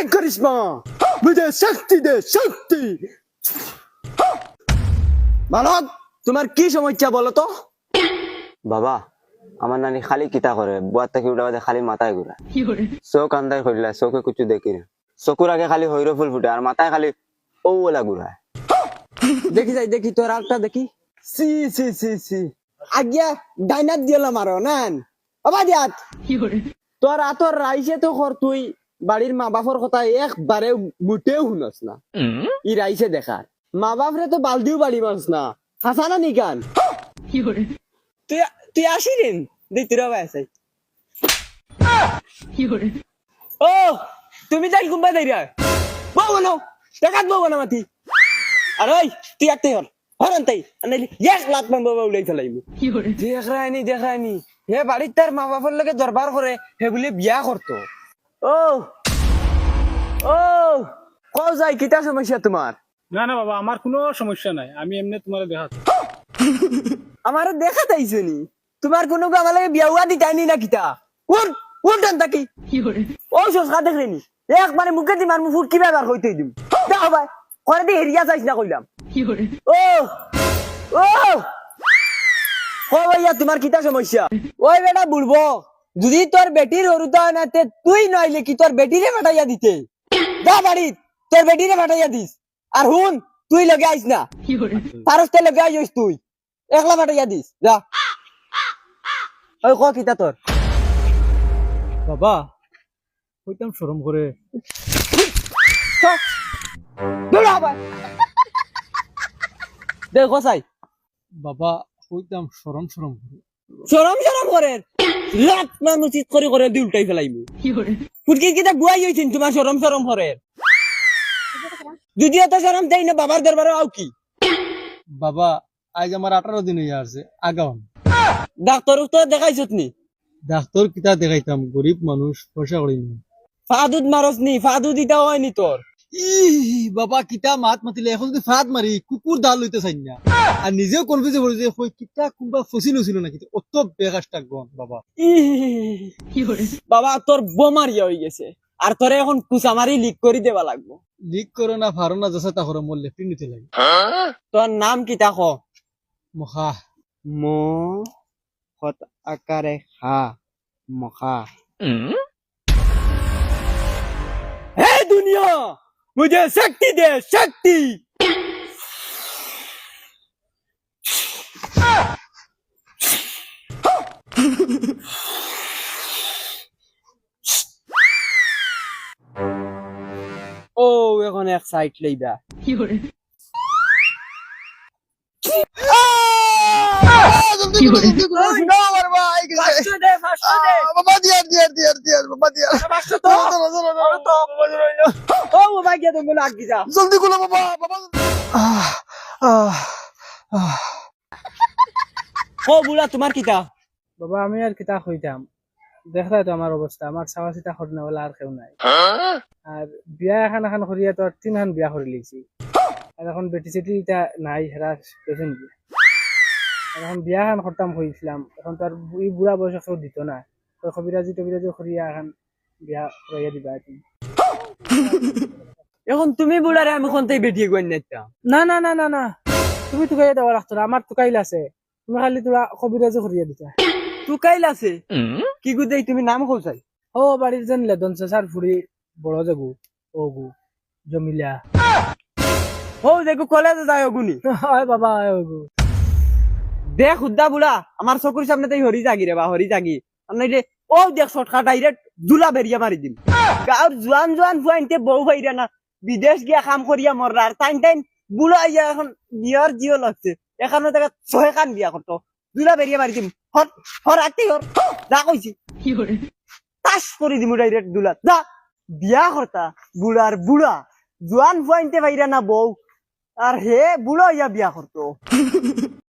এই করিসমা মুঝে শক্তি দে শক্তি। বালক তোমার কি সমস্যা বলো তো? বাবা আমার নানি খালি কিতা করে বুয়ার থেকে উঠা বাদে খালি মাথায় ঘুরা। চোখ আন্দায় করিলা চোখে কিছু দেখি না। চকুর আগে খালি হৈর ফুল ফুটে আর মাথায় খালি ওলা ঘুরায় দেখি যাই দেখি তোর আলটা দেখি। সি সি সি সি আজ্ঞা ডাইনাত দিলাম আরও নেন। বাবা দিয়াত। তোর আতর রাইছে তো কর তুই? বাড়ির মা বাপর কথা একবারে মুটেও শুনস না। ই রাইছে দেখার মা বাপরে তো বালদিও বাড়ি মারস না। হাসা না নিকান তুই তুই তুই রবাই আছে। ও তুমি যাই কুম্বা যাই রা বউ না দেখাত বউ না মাতি। আর ওই তুই একটা হর হরন তাই। আনাইলি এক লাত মান বাবা উলাই ফেলাইব দেখ রায়নি দেখ রায়নি হে বাড়ির তার মা বাবার লগে দরবার করে হে বলে বিয়া করতো ও ও কও যাই কিতা সমস্যা তোমার? না না বাবা আমার কোনো সমস্যা নাই। আমি এমনি তোমার দেখা আমার দেখা তাইছে নি? তোমার কোনো আমার লাগে বিয়া উয়া দিতাইনি না কিতা উঠ উঠ টান তাকি। ও সসকা দেখলেনি একবারে মুখে দি মার মুখ কি ব্যবহার হইতে দিম? দেখো ভাই করে দি হেরিয়া যাইছ না কইলাম। ও ও ও ভাইয়া তোমার কিতা সমস্যা? ওই বেটা বলব যদি তোর বেটির না তুই নইলে কি তোর বেটিরে ফাটাইয়া দিতে? যা বাড়ি তোর বেটিরে ফাটাইয়া দিস। আর হুন তুই লগে আইস না। পারস্তে লগে আইস তুই। একলা ফাটাইয়া দিস যা। ওই ক কিতা তোর? বাবা কইতাম শরম করে। দেখো সাই বাবা কইতাম শরম শরম করে। সরম সরম মানুষ চিত করে করে দি উল্টাই ফেলাইব। ফুটকি হইছেন তোমার সরম সরম করে যদি এত সরম না বাবার দরবারে আও কি? বাবা আজ আমার আঠারো দিন হয়ে আছে আগাম ডাক্তার তো দেখাইছত নি? ডাক্তার কিতা দেখাইতাম গরিব মানুষ পয়সা করি না। ফাদুদ মারস নি ফাদুদ দিতা হয়নি তোর। বাবা কিতা মাত মাতিলে এখন যদি ফাঁদ মারি কুকুর দাল লইতে চাই না। আর নিজেও কনফিউজ হয়ে যে কই কিতা কোনবা ফসিল হছিল নাকি অত বেকাশটা গন বাবা। বাবা তোর বোমারিয়া হয়ে গেছে। আর তোরে এখন কুচামারি লিক করে দেবা লাগবো। লিক করো না ফারো না যা তা করো মোর লেফটিন নিতে লাগে। তোর নাম কি তা ক? মখা। ম খত আকারে খা মখা। হে দুনিয়া! মুঝে শক্তি দে শক্তি ও এখন এক সাইড লইবা লাগ যা জলদি গুলো বাবা বাবা। ও বুলা তোমার কিতা? বাবা আমি আর কিতা হইতাম দেখলাই তো আমার অবস্থা। আমার চাওয়া চিতা করি না বলে আর কেউ নাই। আর বিয়া এখন এখন করিয়া তো আর তিনখান বিয়া করে লিছি আর এখন বেটি চেটি নাই হেরা পেছন বিয়া এখন বিয়া এখন করতাম হয়েছিলাম এখন তো আর এই বুড়া বয়স কেউ দিত না। তো কবিরাজি টবিরাজি করিয়া এখন বিয়া করাইয়া দিবা তুমি এখন তুমি বুলারে আমি কোনটাই বেটিয়ে গই না না না না না। তুমি টুকাইয়া দেওয়া রাখতো না আমার টুকাইল আছে। তুমি খালি তোরা কবিরাজি করিয়া দিতা টুকাইল আছে? কি গুদেই তুমি নাম কৌছাই ও বাড়ির যেন লেদন চেঁচার ফুড়ি বড় যাগু ও গু জমিলা ও দেখো কলেজে যায় গুনি হয় বাবা হয় ও গু দেখ খুদ্দা বুলা আমার চকুর সামনে তাই হরি জাগি রে বা হরি জাগি। যে ও দেখ শর্টকাট ডাইরেক্ট জুলা বেরিয়া মারি দিম। গাঁর জোয়ান জোয়ান ফুয়াইনতে বউ ভাইরা না বিদেশ গিয়া কাম করিয়া মররা আর টাইম টাইম বুলা ইয়া এখন বিয়ার জিও লাগছে এখানে দেখা ছয় খান বিয়া করতো জুলা বেরিয়া মারি দিম। হর হর আত্মি হর যা কইছি তাস করে দিমু ডাইরেক্ট দুলা যা বিয়া করতা বুড়ার বুড়া জোয়ান ফুয়াইনতে ভাইরা না বউ। আর হে বুড়া ইয়া বিয়া করতো